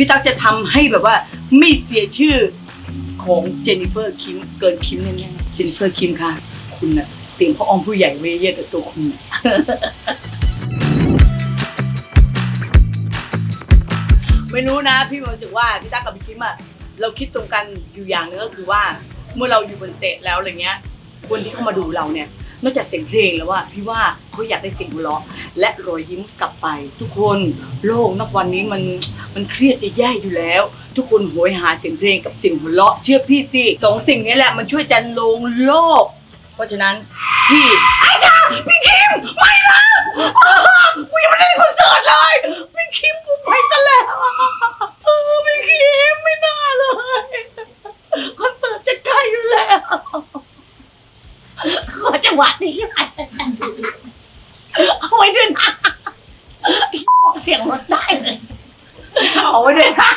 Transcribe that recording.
พี่ตั๊กจะทำให้แบบว่าไม่เสียชื่อของเจนนิเฟอร์คิมเกินคิมแน่ๆเจนนิเฟอร์คิมค่ะ คุณน่ะเตรียมพ่ออ้อมผู้ใหญ่ไว้เยอะกับตัวคุณน่ะ ไม่รู้นะ พี่มีความรู้สึกว่าพี่ตั๊กกับพี่คิมอะเราคิดตรงกันอยู่อย่างหนึงก็คือว่า เมื่อเราอยู่บนสเตจแล้วอะไรเงี้ยคนที่เข้ามาดูเราเนี่ย นอกจากเสียงเพลงแล้วว่าพี่ว่าเขาอยากได้เสียงหัวเราะและรอยยิ้มกลับไป ทุกคนโลกนับวันนี้มันมันเครียดจะแย่อยู่แล้ว ทุกคนโหยหาเสียงเพลงกับเสียงหัวเราะเชื่อพี่สิสองสิ่งนี้แหละมันช่วยจันลงโลก เพราะฉะนั้นพี่ไอ้จ้าพี่คิมไม่นะอ้าวกูยังไม่ได้คอนเสิร์ตเลยพี่คิมไปซะแล้ จังหวะนี้เอาไว้ด้วยนะเสียงรถได้เลยเอาไว้ด้วยนะ